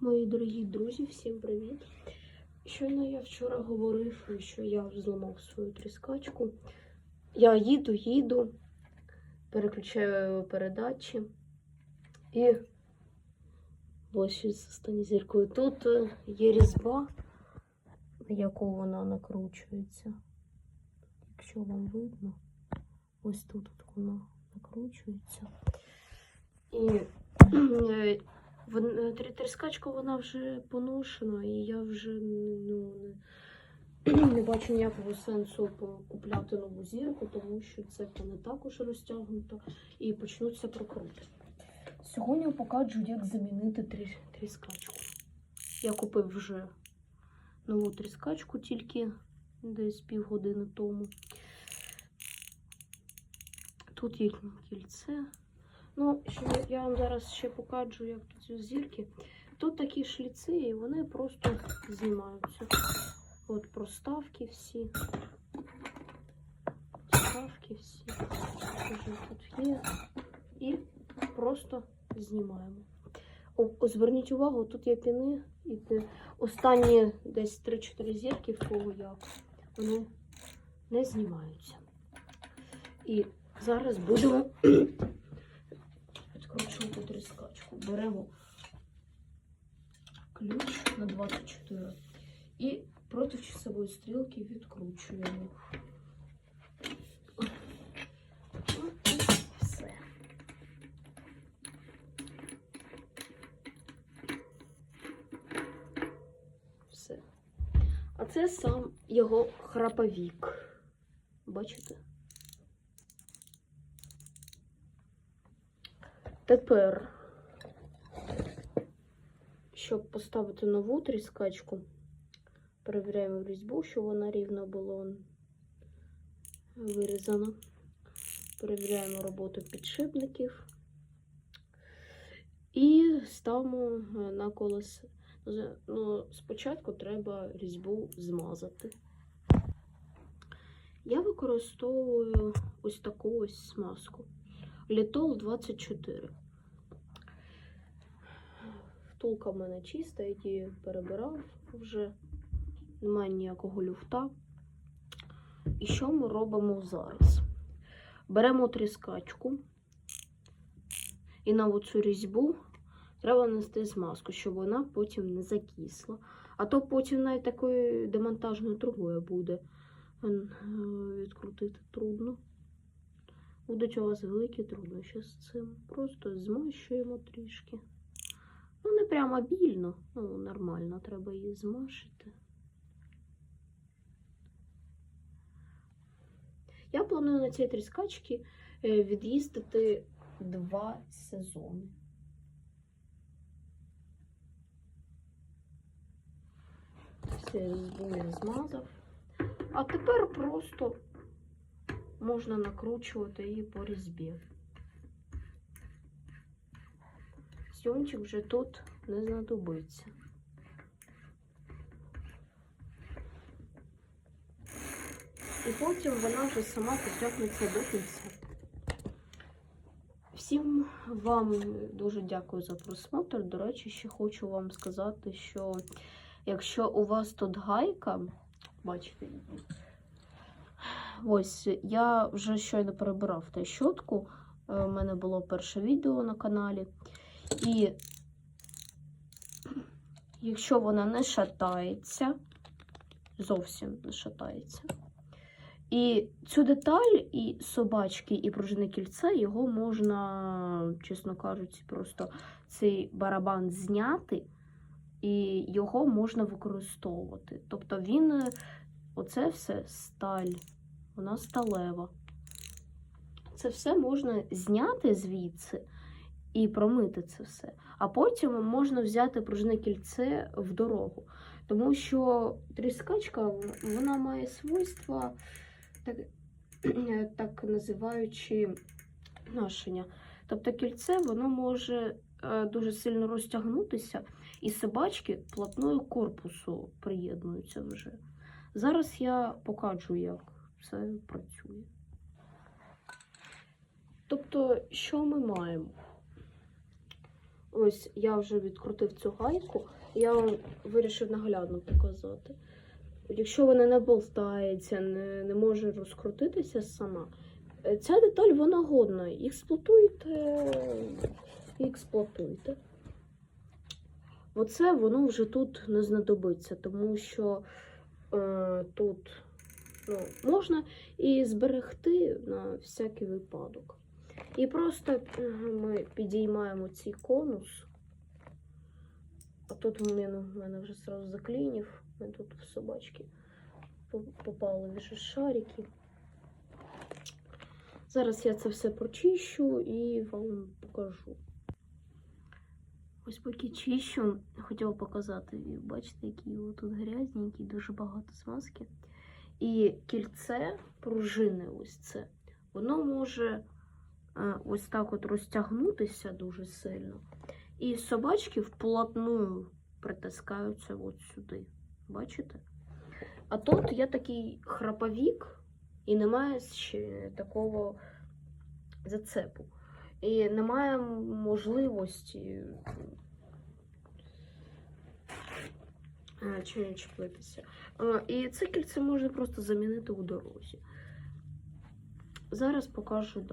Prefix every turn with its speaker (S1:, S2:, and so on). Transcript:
S1: Мої дорогі друзі, всім привіт! Щойно я вчора говорив, що я зламав свою тріскачку. Я їду, їду, переключаю передачі і ось із останньою зіркою. Тут е, є різьба, на яку вона накручується. Якщо вам видно, ось тут вона накручується. І е, Вон- е, Тріскачка вона вже поношена, і я вже ну, не, не бачу ніякого сенсу купляти нову зірку, тому що це не також розтягнуто і почнуться прокрути. Сьогодні я покажу, як замінити трі- тріскачку. Я купив вже нову тріскачку тільки десь півгодини тому. Тут є кільце. Ну, що я вам зараз ще покажу, як тут зірки. Тут такі шліци, і вони просто знімаються. От проставки всі. Проставки всі. Тут є. І просто знімаємо. О, зверніть увагу, тут є піни, і те- останні десь 3-4 зірки, в кого як, вони не знімаються. І зараз будемо. Беремо ключ на 24 і проти часової стрілки відкручуємо. А це сам його храповік. Бачите? Тепер, щоб поставити нову тріскачку, перевіряємо різьбу, щоб вона рівно була вирізана. Перевіряємо роботу підшипників і ставимо е, на колесо. Ну, спочатку треба різьбу змазати. Я використовую ось таку ось смазку. Літол 24. Втулка в мене чиста, я її перебирав вже. Немає ніякого люфта. І що ми робимо зараз? Беремо тріскачку і на оцю різьбу треба нанести змазку, щоб вона потім не закисла. А то потім навіть такою демонтажною трубою буде е, відкрутити трудно. Будуть у вас великі труднощі з цим. Просто змащуємо трішки. Ну, не прямо більно, ну, нормально, треба її змашити. Я планую на цій тріскачці е, від'їздити два сезони. Я змазав. А тепер просто можна накручувати її по різьбі. Сьомчик вже тут не знадобиться. І потім вона вже сама потягнеться до кінця. Всім вам дуже дякую за просмотр. До речі, ще хочу вам сказати, що якщо у вас тут гайка, бачите ось я вже щойно перебирав та щотку. Е, У мене було перше відео на каналі. І якщо вона не шатається, зовсім не шатається. І цю деталь, і собачки, і пружине кільце, його можна, чесно кажучи, просто цей барабан зняти, і його можна використовувати. Тобто він, е, оце все сталь, вона сталева. Це все можна зняти звідси і промити це все. А потім можна взяти пружине кільце в дорогу. Тому що тріскачка вона має свойства, так, так називаючи ношення. Тобто кільце воно може е, дуже сильно розтягнутися, і собачки плотною корпусу приєднуються вже. Зараз я покажу, як це працює. Тобто, що ми маємо? Ось я вже відкрутив цю гайку, я вам вирішив наглядно показати. Якщо вона не болтається, не, не може розкрутитися сама, е, ця деталь вона годна. Експлуатуйте експлуатуйте. Оце воно вже тут не знадобиться, тому що е, тут ну, можна і зберегти на всякий випадок. І просто ми підіймаємо цей конус. А тут в мене, в мене вже сразу заклинів. У мене тут в собачки попали вже шарики. Зараз я це все прочищу і вам покажу. Ось поки чищу, хотіла показати. Бачите, які тут грязненькі, дуже багато смазки. І кільце пружини, ось це, воно може ось так от розтягнутися дуже сильно. І собачки вплотную притискаються от сюди. Бачите? А тут є такий храповік, і немає ще такого зацепу. І немає можливості е, чи чіплитися. Е, І це кільце можна просто замінити у дорозі. Зараз покажу далі.